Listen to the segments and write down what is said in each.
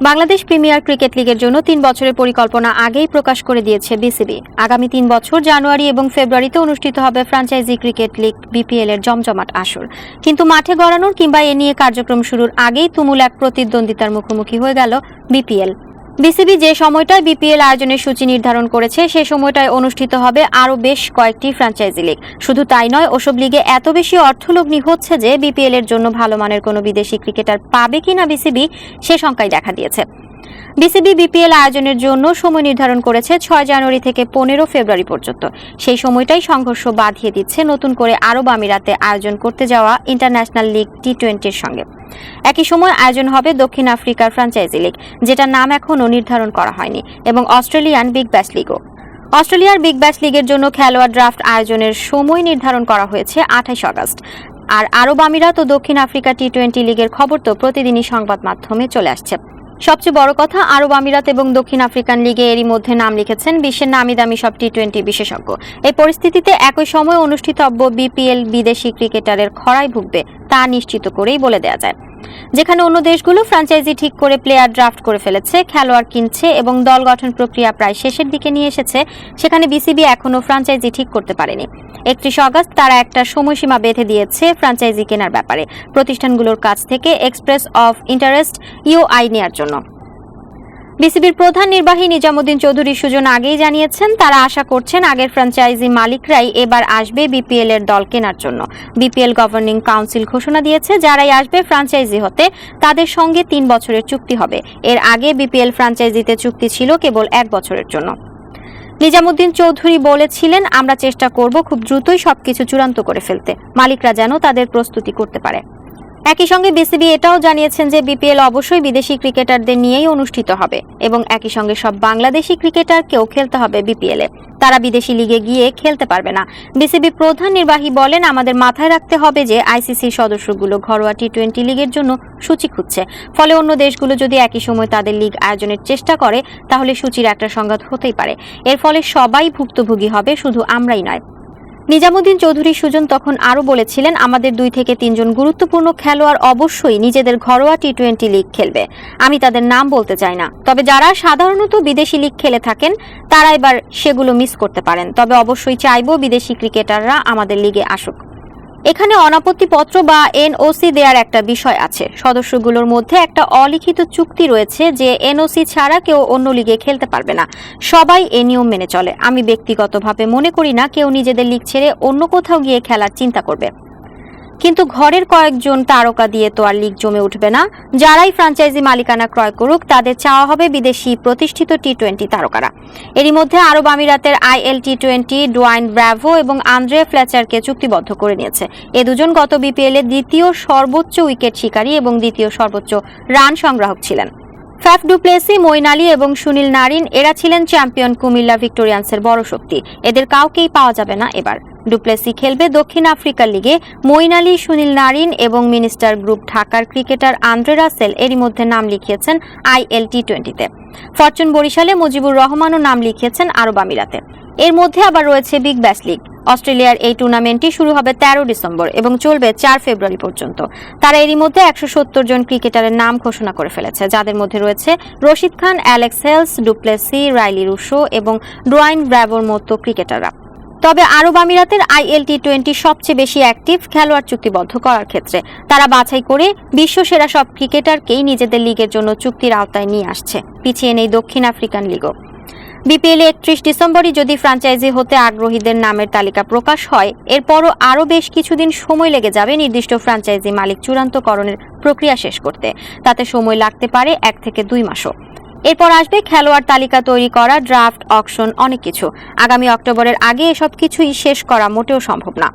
Bangladesh premier cricket লিগের জন্য তিন বছরের পরিকল্পনা আগেই প্রকাশ করে দিয়েছে বিসিবি। আগামী তিন বছর জানুয়ারি এবং ফেব্রুয়ারিতে অনুষ্ঠিত হবে ফ্রাঞ্চাইজি ক্রিকেট লিগ বিপিএল এর জমজমাট আসর। কিন্তু মাঠে গড়ানোর কিংবা এ নিয়ে কার্যক্রম শুরুর আগেই তুমুল এক প্রতিদ্বন্দ্বিতার মুখোমুখি হয়ে গেল বিপিএল। বিসিবি যে সময়টায় বিপিএল আয়োজনের সূচি নির্ধারণ করেছে, সে সময়টায় অনুষ্ঠিত হবে আরও বেশ কয়েকটি ফ্র্যাঞ্চাইজি লিগ। শুধু তাই নয়, ওসব লিগে এত বেশি অর্থলগ্নি হচ্ছে যে বিপিএল এর জন্য ভালো মানের কোনো বিদেশি ক্রিকেটার পাবে কিনা বিসিবি, সে সংখ্যায় দেখা দিয়েছে। বিসিবি বিপিএল আয়োজনের জন্য সময় নির্ধারণ করেছে ছয় জানুয়ারি থেকে পনেরো ফেব্রুয়ারি পর্যন্ত। সেই সময়টাই সংঘর্ষ বাঁধিয়ে দিচ্ছে নতুন করে আরব আমিরাতে আয়োজন করতে যাওয়া ইন্টারন্যাশনাল লিগ টি টোয়েন্টির সঙ্গে। একই সময় আয়োজন হবে দক্ষিণ আফ্রিকার ফ্র্যাঞ্চাইজি লিগ, যেটার নাম এখনও নির্ধারণ করা হয়নি, এবং অস্ট্রেলিয়ান বিগ ব্যাশ লিগও। অস্ট্রেলিয়ার বিগ ব্যাশ লিগের জন্য খেলোয়াড় ড্রাফট আয়োজনের সময় নির্ধারণ করা হয়েছে আঠাইশ আগস্ট। আর আরব আমিরাত ও দক্ষিণ আফ্রিকা টি টোয়েন্টি লিগের খবর তো প্রতিদিনই সংবাদ মাধ্যমে চলে আসছে। সবচেয়ে বড় কথা, আরব আমিরাত এবং দক্ষিণ আফ্রিকান লিগে এরই মধ্যে নাম লিখেছেন বিশ্বের নামি দামি সব টি টোয়েন্টি বিশেষজ্ঞ। এই পরিস্থিতিতে একই সময় অনুষ্ঠিতব্য বিপিএল বিদেশি ক্রিকেটারের খরায় ভুগবে, তা নিশ্চিত করেই বলে দেয়া যায়। যেখানে অন্য দেশগুলো ফ্র্যাঞ্চাইজি ঠিক করে প্লেয়ার ড্রাফট করে ফেলেছে, খেলোয়াড় কিনছে এবং দল গঠন প্রক্রিয়া প্রায় শেষের দিকে নিয়ে এসেছে, সেখানে বিসিবি এখনও ফ্র্যাঞ্চাইজি ঠিক করতে পারেনি। একত্রিশ অগস্ট তারা একটা সময়সীমা বেঁধে দিয়েছে ফ্র্যাঞ্চাইজি কেনার ব্যাপারে। প্রতিষ্ঠানগুলোর কাছ থেকে এক্সপ্রেস অফ ইন্টারেস্ট ইউআই নেয়ার জন্য। বিসিবির প্রধান নির্বাহী নিজামুদ্দিন চৌধুরী সুজন আগেই জানিয়েছেন, তারা আশা করছেন আগের ফ্র্যাঞ্চাইজি মালিকরাই এবার আসবে বিপিএল এর দল কেনার জন্য। বিপিএল গভর্নিং কাউন্সিল ঘোষণা দিয়েছে, যারাই আসবে ফ্র্যাঞ্চাইজি হতে, তাদের সঙ্গে তিন বছরের চুক্তি হবে। এর আগে বিপিএল ফ্র্যাঞ্চাইজিতে চুক্তি ছিল কেবল এক বছরের জন্য। নিজামুদ্দিন চৌধুরী বলেছিলেন, আমরা চেষ্টা করব খুব দ্রুতই সবকিছু চূড়ান্ত করে ফেলতে। মালিকরা যেন তাদের প্রস্তুতি করতে পারে। একই সঙ্গে বিসিবি এটাও জানিয়েছেন যে বিপিএল অবশ্যই বিদেশি ক্রিকেটারদের নিয়েই অনুষ্ঠিত হবে এবং একই সঙ্গে সব বাংলাদেশি ক্রিকেটারকেও খেলতে হবে বিপিএল এ। তারা বিদেশি লিগে গিয়ে খেলতে পারবে না। বিসিবি প্রধান নির্বাহী বলেন, আমাদের মাথায় রাখতে হবে যে আইসিসির সদস্যগুলো ঘরোয়া টি টোয়েন্টি লিগের জন্য সূচি খুঁজছে। ফলে অন্য দেশগুলো যদি একই সময় তাদের লিগ আয়োজনের চেষ্টা করে, তাহলে সূচির একটা সংঘাত হতেই পারে। এর ফলে সবাই ভুক্তভোগী হবে, শুধু আমরাই নয়। নিজামুদ্দিন চৌধুরী সুজন তখন আরও বলেছিলেন, আমাদের দুই থেকে তিনজন গুরুত্বপূর্ণ খেলোয়াড় অবশ্যই নিজেদের ঘরোয়া টি টোয়েন্টি লিগ খেলবে। আমি তাদের নাম বলতে চাই না। তবে যারা সাধারণত বিদেশি লিগ খেলে থাকেন, তারা এবার সেগুলো মিস করতে পারেন। তবে অবশ্যই চাইব বিদেশি ক্রিকেটাররা আমাদের লিগে আসুক। এখানে অনাপত্তিপত্র বা এনওসি দেওয়ার একটা বিষয় আছে। সদস্যগুলোর মধ্যে একটা অলিখিত চুক্তি রয়েছে যে এনওসি ছাড়া কেউ অন্য লিগে খেলতে পারবে না। সবাই এ নিয়ম মেনে চলে। আমি ব্যক্তিগতভাবে মনে করি না কেউ নিজেদের লিগ ছেড়ে অন্য কোথাও গিয়ে খেলার চিন্তা করবে। কিন্তু ঘরের কয়েকজন তারকা দিয়ে তো আর লিগ জমে উঠবে না। যারাই ফ্রাঞ্চাইজি মালিকানা ক্রয় করুক, তাদের চাওয়া হবে বিদেশি প্রতিষ্ঠিত টি টোয়েন্টি তারকারা। এরই মধ্যে আরব আমিরাতের IL T twenty Dwayne Bravo এবং আন্দ্রে ফ্লেচারকে চুক্তিবদ্ধ করে নিয়েছে। এ দুজন গত বিপিএল দ্বিতীয় সর্বোচ্চ উইকেট শিকারী এবং দ্বিতীয় সর্বোচ্চ রান সংগ্রাহক ছিলেন। ফ্যাফ ডুপ্লেসি মইন আলী এবং সুনীল নারিন, এরা ছিলেন চ্যাম্পিয়ন কুমিল্লা ভিক্টোরিয়ান্সের বড় শক্তি। এদের কাউকেই পাওয়া যাবে না এবার। ডুপ্লেসি খেলবে দক্ষিণ আফ্রিকার লিগে। মইন আলী, সুনীল নারিন এবং মিনিস্টার গ্রুপ ঢাকার ক্রিকেটার আন্দ্রে রাসেল এরই মধ্যে নাম লিখিয়েছেন আইএল টি টোয়েন্টিতে। ফরচুন বরিশালে মুজিবুর রহমানও নাম লিখিয়েছেন আরব আমিরাতে। এর মধ্যে আবার রয়েছে বিগ ব্যাশ লিগ অস্ট্রেলিয়ার এই টুর্নামেন্টটি শুরু হবে তেরো ডিসেম্বর এবং চলবে চার ফেব্রুয়ারি পর্যন্ত। তারা এরই মধ্যে একশো সত্তর জন ক্রিকেটারের নাম ঘোষণা করে ফেলেছে, যাদের মধ্যে রয়েছে Rashid Khan Alex Hales du Plessis Rilee Rossouw এবং ডোয়াইন ব্র্যাবোর মতো ক্রিকেটাররা। তবে আরব আমিরাতের আইএল টি টোয়েন্টি সবচেয়ে বেশি অ্যাক্টিভ খেলোয়াড় চুক্তিবদ্ধ করার ক্ষেত্রে তারা বাছাই করে বিশ্বসেরা সব ক্রিকেটারকেই নিজেদের লিগের জন্য চুক্তির আওতায় নিয়ে আসছে। পিছিয়ে নেই দক্ষিণ আফ্রিকান লিগও। বিপিএল একত্রিশ ডিসেম্বরই যদি ফ্র্যাঞ্চাইজি হতে আগ্রহীদের নামের তালিকা প্রকাশ হয়, এরপরও আরও বেশ কিছুদিন সময় লেগে যাবে নির্দিষ্ট ফ্র্যাঞ্চাইজি মালিক চূড়ান্তকরণের প্রক্রিয়া শেষ করতে। তাতে সময় লাগতে পারে এক থেকে দুই মাসও। এরপর আসবে খেলোয়াড় তালিকা তৈরি করা, ড্রাফট, অকশন, অনেক কিছু। আগামী অক্টোবরের আগে এসব কিছুই শেষ করা মোটেও সম্ভব না।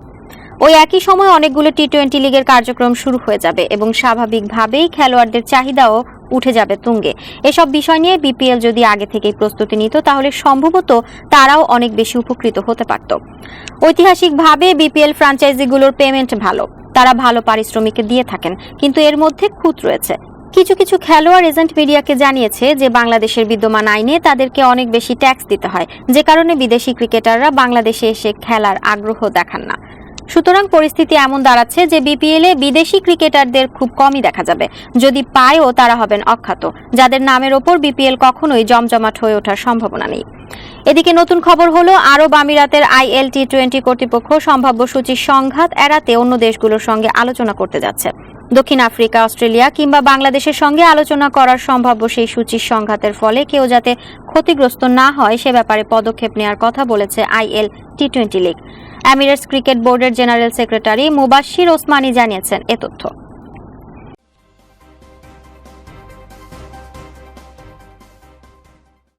ওই একই সময় অনেকগুলো টি টোয়েন্টি লিগের কার্যক্রম শুরু হয়ে যাবে এবং স্বাভাবিকভাবেই খেলোয়াড়দের চাহিদাও উঠে যাবে তুঙ্গে। এসব বিষয় নিয়ে বিপিএল যদি আগে থেকেই প্রস্তুতি নিত, তাহলে সম্ভবত তারাও অনেক বেশি উপকৃত হতে পারত। ঐতিহাসিকভাবে বিপিএল ফ্র্যাঞ্চাইজিগুলোর পেমেন্ট ভালো। তারা ভালো পারিশ্রমিক দিয়ে থাকেন, কিন্তু এর মধ্যে খুঁত রয়েছে। কিছু কিছু খেলোয়াড় এজেন্ট মিডিয়াকে জানিয়েছে যে, বাংলাদেশের বিদ্যমান আইনে তাদেরকে অনেক বেশি ট্যাক্স দিতে হয়। যে কারণে বিদেশি ক্রিকেটাররা বাংলাদেশে এসে খেলার আগ্রহ দেখান না। সুতরাং পরিস্থিতি এমন দাঁড়াচ্ছে যে বিপিএল বিদেশি ক্রিকেটারদের খুব কমই দেখা যাবে। যদি পায়ও তারা হবেন অখ্যাত, যাদের নামের ওপর বিপিএল কখনোই জমজমাট হয়ে ওঠার সম্ভাবনা নেই। এদিকে নতুন খবর হলো, আরব আমিরাতের আইএল টি টোয়েন্টি কর্তৃপক্ষ সম্ভাব্য সূচির সংঘাত এড়াতে অন্য দেশগুলোর সঙ্গে আলোচনা করতে যাচ্ছে। দক্ষিণ আফ্রিকা, অস্ট্রেলিয়া কিংবা বাংলাদেশের সঙ্গে আলোচনা করার সম্ভাব্য সেই সূচির সংঘাতের ফলে কেউ যাতে ক্ষতিগ্রস্ত না হয় সে ব্যাপারে পদক্ষেপ নেওয়ার কথা বলেছে IL T twenty league. Emirates cricket বোর্ডের জেনারেল সেক্রেটারি মুবাশির ওসমানি জানিয়েছেন এ তথ্য।